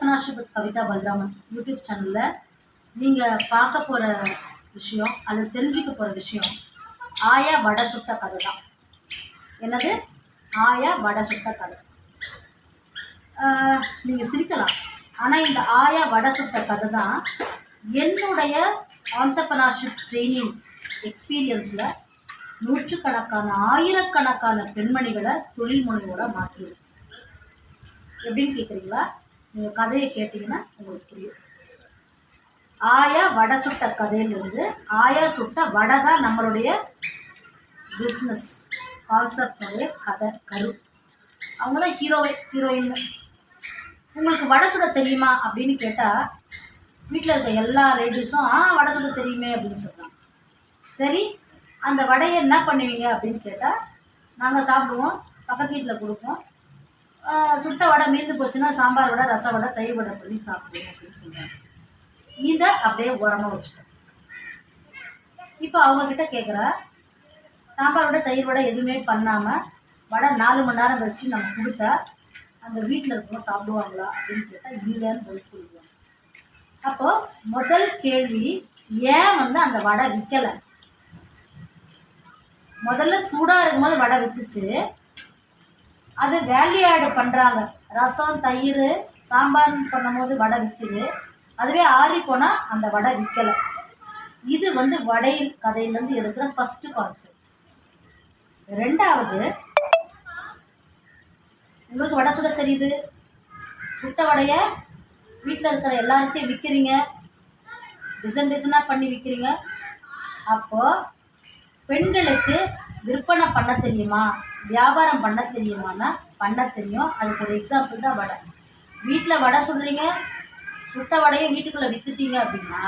Partnership with Kavitha Balraman YouTube சேனலில் நீங்கள் பார்க்க போகிற விஷயம் அல்லது தெரிஞ்சுக்க போகிற விஷயம் ஆயா வடை சுட்ட கதை தான். என்னது? ஆயா வடை சுட்ட கதை. நீங்கள் சிரிக்கலாம். ஆனால் இந்த ஆயா வடை சுட்ட கதை தான் என்னுடைய ஆண்டர்பனர்ஷிப் ட்ரைனிங் எக்ஸ்பீரியன்ஸில் நூற்றுக்கணக்கான ஆயிரக்கணக்கான பெண்மணிகளை தொழில் முனைவோட மாற்றியிருக்கு எப்படின்னு கேட்குறீங்களா நீங்கள் கதையை கேட்டிங்கன்னா உங்களுக்கு புரியும். ஆயா வடை சுட்ட கதையிலிருந்து ஆயா சுட்ட வடை தான் நம்மளுடைய பிஸ்னஸ் கான்செப்டுடைய கதை கரு. அவங்க தான் ஹீரோவை ஹீரோயின் உங்களுக்கு வடை சுட தெரியுமா அப்படின்னு கேட்டால் வீட்டில் இருக்க எல்லா லேடிஸும் ஆ வடை சுட தெரியுமே அப்படின்னு சொல்கிறாங்க சரி அந்த வடையை என்ன பண்ணுவீங்க அப்படின்னு கேட்டால் நாங்கள் சாப்பிடுவோம் பக்கத்து வீட்டில் கொடுப்போம். சுட்ட வடை மீந்து போச்சுன்னா சாம்பார் வடை ரச வடை தயிர் வடை பண்ணி சாப்பிடுவோம் அப்படின்னு சொல்கிறாங்க இதை அப்படியே உரமாக வச்சுக்கோம் இப்போ அவங்கக்கிட்ட கேட்குறா சாம்பார் வடை தயிர் வடை எதுவுமே பண்ணாமல் வடை நாலு மணி நேரம் வச்சு நம்ம கொடுத்தா அந்த வீட்டில் இருக்கவங்க சாப்பிடுவாங்களா அப்படின்னு கேட்டால் இல்லைன்னு பதில் சொல்லுவாங்க. அப்போது முதல் கேள்வி ஏன் வந்து அந்த வடை விற்கலை முதல்ல சூடாக இருக்கும்போது வடை விற்றுச்சு அது வேல்யூ ஆடு பண்ணுறாங்க ரசம் தயிர் சாம்பார் பண்ணும்போது வடை விற்குது அதுவே ஆறி போனால் அந்த வடை விற்கலை இது வந்து வடை கதையிலேருந்து எடுக்கிற ஃபஸ்ட்டு கான்செப்ட் ரெண்டாவது உங்களுக்கு வடை சுட தெரியுது. சுட்ட வடையை வீட்டில் இருக்கிற எல்லார்கிட்டையும் விற்கிறீங்க டிசைன் டிசைனாக பண்ணி விற்கிறீங்க அப்போது பெண்களுக்கு விற்பனை பண்ண தெரியுமா? வியாபாரம் பண்ண தெரியுமானா பண்ண தெரியும். அதுக்கு ஒரு எக்ஸாம்பிள் தான் வடை. வீட்டில் வடை சொல்கிறீங்க சுட்ட வடையை வீட்டுக்குள்ளே விற்றுட்டீங்க அப்படின்னா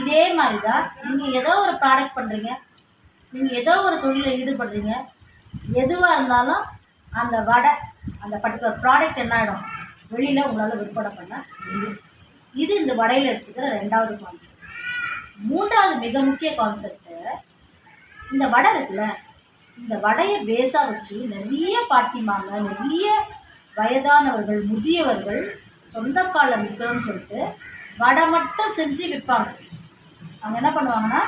இதே மாதிரி தான் நீங்கள் ஏதோ ஒரு ப்ராடக்ட் பண்ணுறீங்க நீங்கள் ஏதோ ஒரு தொழிலில் ஈடுபடுறீங்க. எதுவாக இருந்தாலும் அந்த வடை அந்த பர்டிகுலர் ப்ராடக்ட் என்ன ஆகிடும் வெளியில் உங்களால் விற்பனை பண்ண முடியும். இது இந்த வடையில் எடுத்துக்கிற ரெண்டாவது கான்செப்ட் மூன்றாவது மிக முக்கிய கான்செப்ட்டு இந்த வடை இருக்குல்ல இந்த வடையை பேஸாக வச்சு நிறைய பாட்டிமாங்க நிறைய வயதானவர்கள் முதியவர்கள் சொந்த காலில் நிற்கிறோன்னு சொல்லிட்டு வடை மட்டும் செஞ்சு விற்பாங்க. அவங்க என்ன பண்ணுவாங்கன்னா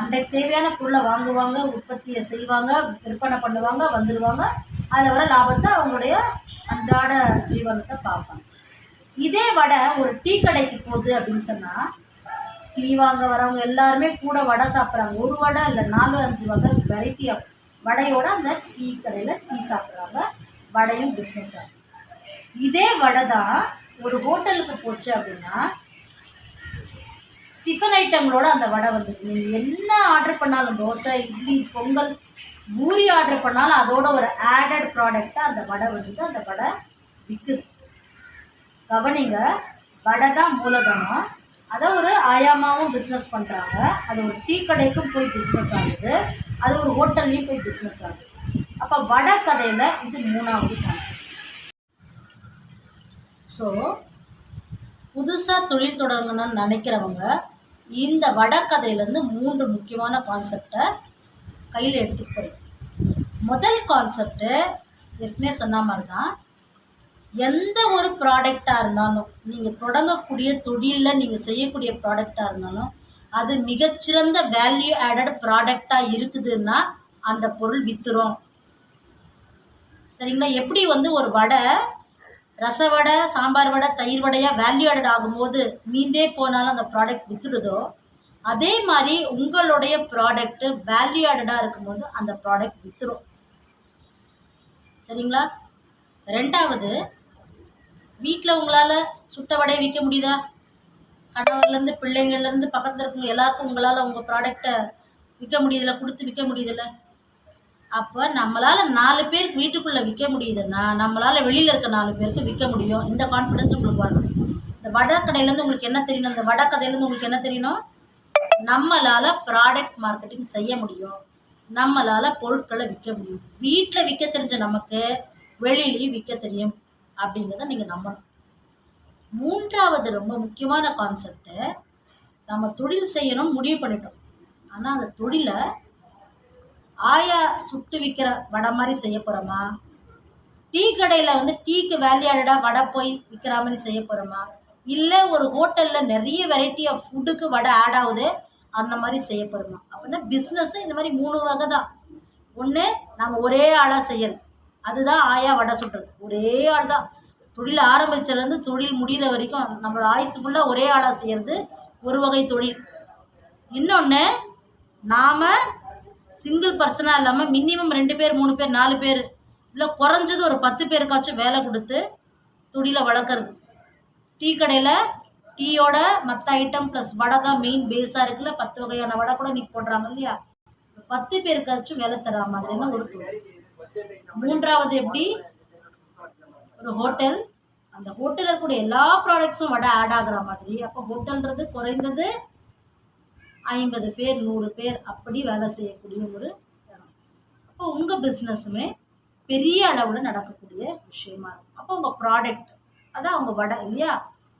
அன்றைக்கு தேவையான பொருளை வாங்குவாங்க உற்பத்தியை செய்வாங்க விற்பனை பண்ணுவாங்க வந்துடுவாங்க அதில் வர லாபத்தை அவங்களுடைய அன்றாட ஜீவனத்தை பார்ப்பாங்க. இதே வடை ஒரு டீ கடைக்கு போகுது அப்படின்னு சொன்னால் டீ வாங்க வரவங்க எல்லாருமே கூட வடை சாப்பிட்றாங்க. ஒரு வடை இல்லை நாலு அஞ்சு வகை வெரைட்டி ஆஃப் வடையோட அந்த டீ கடையில் டீ சாப்பிட்றாங்க. வடையும் பிஸ்னஸ் ஆகும் இதே வடை தான் ஒரு ஹோட்டலுக்கு போச்சு அப்படின்னா டிஃபன் ஐட்டங்களோட அந்த வடை வந்து நீங்கள் என்ன ஆர்டர் பண்ணாலும் தோசை இட்லி பொங்கல் பூரி ஆர்டர் பண்ணாலும் அதோட ஒரு ஆடட் ப்ராடக்டாக அந்த வடை வந்துட்டு அந்த வடை விற்குது கவனிங்க வடை தான் மூலதனம் அதை ஒரு ஆயாமாவும் பிஸ்னஸ் பண்ணுறாங்க அது ஒரு டீ கடைக்கும் போய் பிஸ்னஸ் ஆகுது. அது ஒரு ஹோட்டல்லையும் போய் பிஸ்னஸ் ஆகுது. அப்போ வட கதையில் இது மூணாவது கான்செப்ட் ஸோ புதுசாக தொழில் தொடங்கணும்னு நினைக்கிறவங்க இந்த வட கதையிலேருந்து மூன்று முக்கியமான கான்செப்டை கையில் எடுத்துட்டு முதல் கான்செப்ட்டு ஏற்கனவே சொன்ன மாதிரி தான் எந்த ஒரு ப்ராடக்டாக இருந்தாலும் நீங்கள் தொடங்கக்கூடிய தொழிலில் நீங்கள் செய்யக்கூடிய ப்ராடக்டாக இருந்தாலும் அது மிகச்சிறந்த வேல்யூ ஆடட் ப்ராடக்டாக இருக்குதுன்னா அந்த பொருள் விற்றுரும் சரிங்களா? எப்படி வந்து ஒரு வடை ரச வடை சாம்பார் வடை தயிர் வடையாக வேல்யூ ஆடட் ஆகும்போது மீந்தே போனாலும் அந்த ப்ராடக்ட் வித்துடுதோ அதே மாதிரி உங்களுடைய ப்ராடக்ட்டு வேல்யூ ஆடடாக இருக்கும்போது அந்த ப்ராடக்ட் விற்றுரும் சரிங்களா? ரெண்டாவது வீட்டில் உங்களால் சுட்ட வடையை விற்க முடியுதா? கணவர்லேருந்து பிள்ளைங்கள்லேருந்து பக்கத்தில் இருக்கிற எல்லாருக்கும் உங்களால் உங்கள் ப்ராடக்டை விற்க முடியுதில்ல கொடுத்து விற்க முடியுதில்ல அப்போ நம்மளால் நாலு பேருக்கு வீட்டுக்குள்ளே விற்க முடியுதுன்னா நம்மளால் வெளியில் இருக்க நாலு பேருக்கு விற்க முடியும். இந்த கான்ஃபிடென்ஸ் உங்களுக்கு வரணும். இந்த வடை கடையிலேருந்து உங்களுக்கு என்ன தெரியணும்? இந்த வடை கதையிலேருந்து உங்களுக்கு என்ன தெரியணும்? நம்மளால் ப்ராடக்ட் மார்க்கெட்டிங் செய்ய முடியும். நம்மளால் பொருட்களை விற்க முடியும். வீட்டில் விற்க தெரிஞ்ச நமக்கு வெளியிலையும் விற்க தெரியும். அப்படிங்கிறத நீங்கள் நம்பணும். மூன்றாவது ரொம்ப முக்கியமான கான்செப்ட்டு நம்ம தொழில் செய்யணும் முடிவு பண்ணிட்டோம். ஆனால் அந்த தொழிலை ஆயா சுட்டு விற்கிற வடை மாதிரி செய்ய போகிறோமா டீ கடையில் வந்து டீக்கு வேல்யூ வடை போய் விற்கிற மாதிரி செய்ய போகிறோமா இல்லை ஒரு ஹோட்டலில் நிறைய வெரைட்டி ஆஃப் ஃபுட்டுக்கு வடை ஆட் ஆகுது அந்த மாதிரி செய்ய போகிறோமா அப்படின்னா பிஸ்னஸ்ஸும் இந்த மாதிரி மூணு வகை தான் ஒன்று நம்ம ஒரே ஆளாக செய்யறது. அதுதான் ஆயா வடை சுடுறது ஒரே ஆள் தான் தொழில் ஆரம்பித்ததுலேருந்து தொழில் முடிகிற வரைக்கும் நம்மளோட ஆயுசு ஃபுல்லாக ஒரே ஆளாக செய்கிறது ஒரு வகை தொழில். இன்னொன்று நாம் சிங்கிள் பர்சனாக இல்லாமல் மினிமம் ரெண்டு பேர் மூணு பேர் நாலு பேர் இல்லை குறைஞ்சது ஒரு பத்து பேருக்காச்சும் வேலை கொடுத்து தொழிலை வளர்க்குறது. டீ கடையில் டீயோட மற்ற ஐட்டம் ப்ளஸ் வடை தான் மெயின் பேஸாக இருக்குல்ல பத்து வகையான வடை கூட நீ போடுறாங்க இல்லையா? பத்து பேருக்காச்சும் வேலை தர மாதிரியான ஒரு தொழில் மூன்றாவது எப்படி? ஒரு ஹோட்டல் அந்த ஹோட்டலில் இருக்கக்கூடிய எல்லா ப்ராடக்ட்ஸும் வடை ஆட் ஆகுற மாதிரி. அப்போ ஹோட்டல்ன்றது குறைந்தது ஐம்பது பேர் நூறு பேர் அப்படி வேலை செய்யக்கூடிய ஒரு இடம். அப்போ உங்கள் பிஸ்னஸுமே பெரிய அளவில் நடக்கக்கூடிய விஷயமா இருக்கும். அப்போ உங்கள் ப்ராடக்ட் அதான் உங்கள் வடை இல்லையா?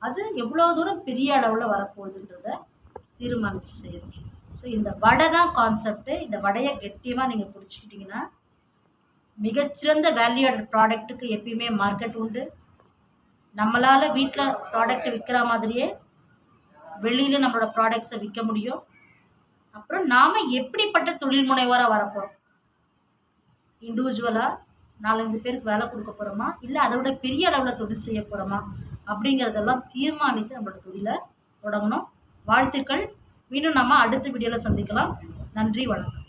அது எவ்வளோ தூரம் பெரிய அளவில் வரப்போகுதுன்றத தீர்மானித்து செய்யணும். ஸோ இந்த வடை தான் கான்செப்ட்டு இந்த வடையை கெட்டியமாக நீங்கள் பிடிச்சிக்கிட்டிங்கன்னா மிகச்சிறந்த வேல்யூ ஆடட் ப்ராடக்ட்டுக்கு எப்பயுமே மார்க்கெட் உண்டு. நம்மளால் வீட்டில் ப்ராடக்ட்டை விற்கிற மாதிரியே வெளியில் நம்மளோட ப்ராடக்ட்ஸை விற்க முடியும். அப்புறம் நாம் எப்படிப்பட்ட தொழில் முனைவோராக வரப்போகிறோம் இண்டிவிஜுவலாக நாலஞ்சு பேருக்கு வேலை கொடுக்க போகிறோமா இல்லை அதை விட பெரிய அளவில் தொழில் செய்ய போகிறோமா அப்படிங்கிறதெல்லாம் தீர்மானித்து நம்மளோட தொழிலை தொடங்கணும். வாழ்த்துக்கள். மீண்டும் நம்ம அடுத்த வீடியோவில் சந்திக்கலாம். நன்றி வணக்கம்.